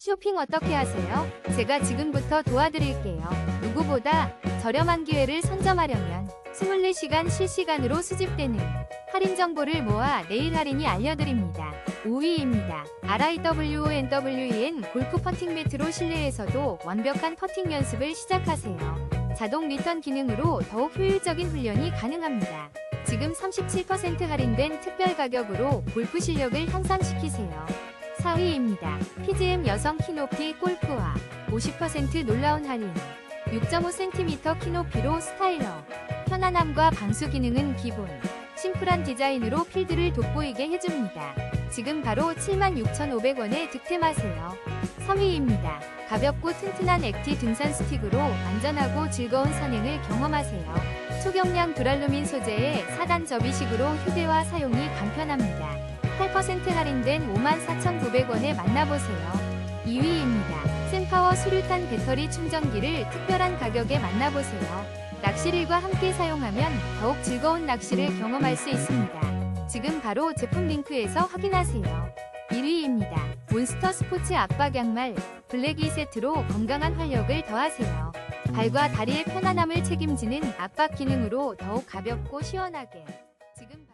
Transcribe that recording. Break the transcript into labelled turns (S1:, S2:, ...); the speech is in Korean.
S1: 쇼핑 어떻게 하세요? 제가 지금부터 도와드릴게요. 누구보다 저렴한 기회를 선점하려면 24시간 실시간으로 수집되는 할인 정보를 모아 내일 할인이 알려드립니다. 5위입니다. RIWONWEN 골프 퍼팅 매트로 실내에서도 완벽한 퍼팅 연습을 시작하세요. 자동 리턴 기능으로 더욱 효율적인 훈련이 가능합니다. 지금 37% 할인된 특별 가격으로 골프 실력을 향상시키세요. 4위입니다. PGM 여성 키높이 골프화 50% 놀라운 할인 6.5cm 키높이로 스타일러 편안함과 방수 기능은 기본 심플한 디자인으로 필드를 돋보이게 해줍니다. 지금 바로 76,500원에 득템하세요. 3위입니다. 가볍고 튼튼한 액티 등산 스틱으로 안전하고 즐거운 산행을 경험하세요. 초경량 두랄루민 소재의 4단 접이식으로 휴대와 사용이 간편합니다. 8% 할인된 54,900원에 만나보세요. 2위입니다. 샘파워 수류탄 배터리 충전기를 특별한 가격에 만나보세요. 낚시릴과 함께 사용하면 더욱 즐거운 낚시를 경험할 수 있습니다. 지금 바로 제품 링크에서 확인하세요. 1위입니다. 몬스터 스포츠 압박 양말 블랙이 세트로 건강한 활력을 더하세요. 발과 다리의 편안함을 책임지는 압박 기능으로 더욱 가볍고 시원하게. 지금 바-